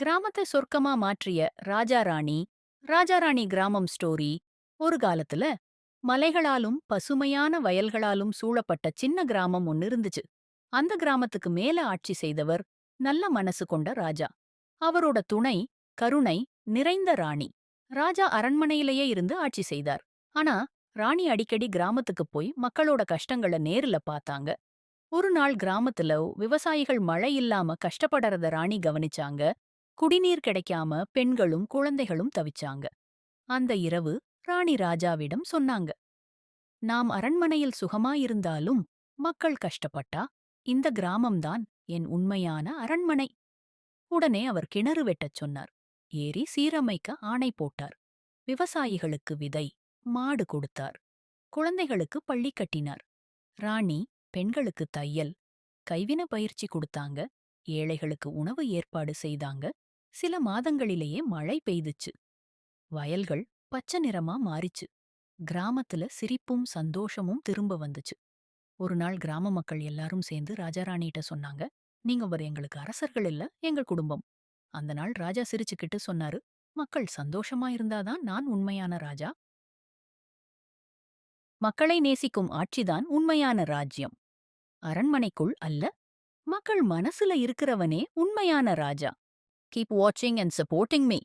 கிராமத்தை சொர்க்கமா மாற்றிய ராஜா ராணி ராஜா ராணி கிராமம் ஸ்டோரி ஒரு காலத்துல மலைகளாலும் பசுமையான வயல்களாலும் சூழப்பட்ட சின்ன கிராமம் ஒன்னு இருந்துச்சு. அந்த கிராமத்துக்கு மேல ஆட்சி செய்தவர் நல்ல மனசு கொண்ட ராஜா. அவரோட துணை கருணை நிறைந்த ராணி. ராஜா அரண்மனையிலேயே இருந்து ஆட்சி செய்தார். ஆனா ராணி அடிக்கடி கிராமத்துக்கு போய் மக்களோட கஷ்டங்கள நேர்ல பார்த்தாங்க. ஒரு நாள் கிராமத்துல விவசாயிகள் மழை இல்லாம கஷ்டப்படறத ராணி கவனிச்சாங்க. குடிநீர் கிடைக்காம பெண்களும் குழந்தைகளும் தவிச்சாங்க. அந்த இரவு ராணி ராஜாவிடம் சொன்னாங்க. நாம் அரண்மனையில் சுகமாயிருந்தாலும் மக்கள் கஷ்டப்பட்டா இந்த கிராமம்தான் என் உண்மையான அரண்மனை. உடனே அவர் கிணறு வெட்டச் சொன்னார். ஏரி சீரமைக்க ஆணை போட்டார். விவசாயிகளுக்கு விதை மாடு கொடுத்தார். குழந்தைகளுக்கு பள்ளி கட்டினார். ராணி பெண்களுக்கு தையல் கைவின பயிற்சி கொடுத்தாங்க. ஏழைகளுக்கு உணவு ஏற்பாடு செய்தாங்க. சில மாதங்களிலேயே மழை பெய்துச்சு. வயல்கள் பச்சை நிறமா மாறிச்சு. கிராமத்துல சிரிப்பும் சந்தோஷமும் திரும்ப வந்துச்சு. ஒரு நாள் கிராம மக்கள் எல்லாரும் சேர்ந்து ராஜாராணிகிட்ட சொன்னாங்க நீங்க ஒரு எங்களுக்கு அரசர்கள் இல்ல எங்கள் குடும்பம். அந்த நாள் ராஜா சிரிச்சுக்கிட்டு சொன்னாரு மக்கள் சந்தோஷமா இருந்தாதான் நான் உண்மையான ராஜா. மக்களை நேசிக்கும் ஆட்சிதான் உண்மையான ராஜ்யம். அரண்மனைக்குள் அல்ல மக்கள் மனசுல இருக்கிறவனே உண்மையான ராஜா. Keep watching and supporting me.